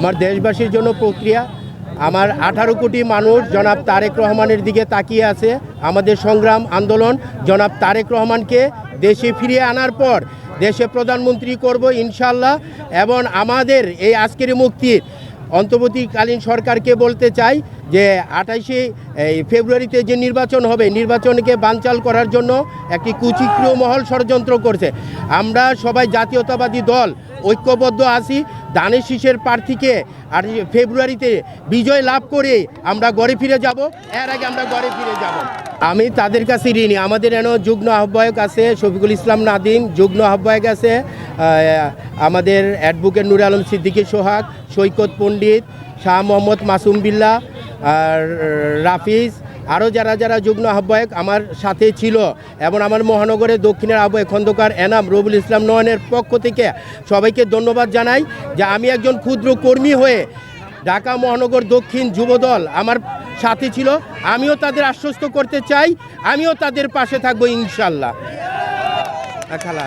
আমার দেশবাসীর জন্য প্রক্রিয়া। আমার আঠারো কোটি মানুষ জনাব তারেক রহমানের দিকে তাকিয়ে আছে। আমাদের সংগ্রাম, আন্দোলন, জনাব তারেক রহমানকে দেশে ফিরিয়ে আনার পর দেশে প্রধানমন্ত্রী করব ইনশাল্লাহ এবং আমাদের এই আজকের মুক্তির অন্তর্বর্তীকালীন সরকারকে বলতে চাই যে আঠাশে ফেব্রুয়ারিতে যে নির্বাচন হবে, নির্বাচনকে বানচাল করার জন্য একটি কুচিক্রিয় মহল ষড়যন্ত্র করছে। আমরা সবাই জাতীয়তাবাদী দল, ঐক্যবদ্ধ আছি দানের শীষের প্রার্থীকে আর ফেব্রুয়ারিতে বিজয় লাভ করে আমরা ঘরে ফিরে যাব, এর আগে আমরা ঘরে ফিরে যাব। আমি তাদের কাছে ঋণী, আমাদের এন যুগ্ম আহ্বায়ক আছে শফিকুল ইসলাম নাদিম, যুগ্ম আহ্বায়ক আছে আমাদের অ্যাডভোকেট নুর আলম সিদ্দিকী সোহাগ, সৈকত পণ্ডিত, শাহ মোহাম্মদ মাসুম বিল্লাহ আর রাফিজ, আরও যারা যারা যুগ্ম আহ্বায়ক আমার সাথে ছিল এবং আমার মহানগরের দক্ষিণের আহ্বায়ক খন্দকার এনাম রবুল ইসলাম নয়নের পক্ষ থেকে সবাইকে ধন্যবাদ জানাই যে আমি একজন ক্ষুদ্র কর্মী হয়ে ঢাকা মহানগর দক্ষিণ যুবদল আমার সাথে ছিল। আমিও তাদের আশ্বস্ত করতে চাই, আমিও তাদের পাশে থাকব ইনশাল্লাহ। খালা।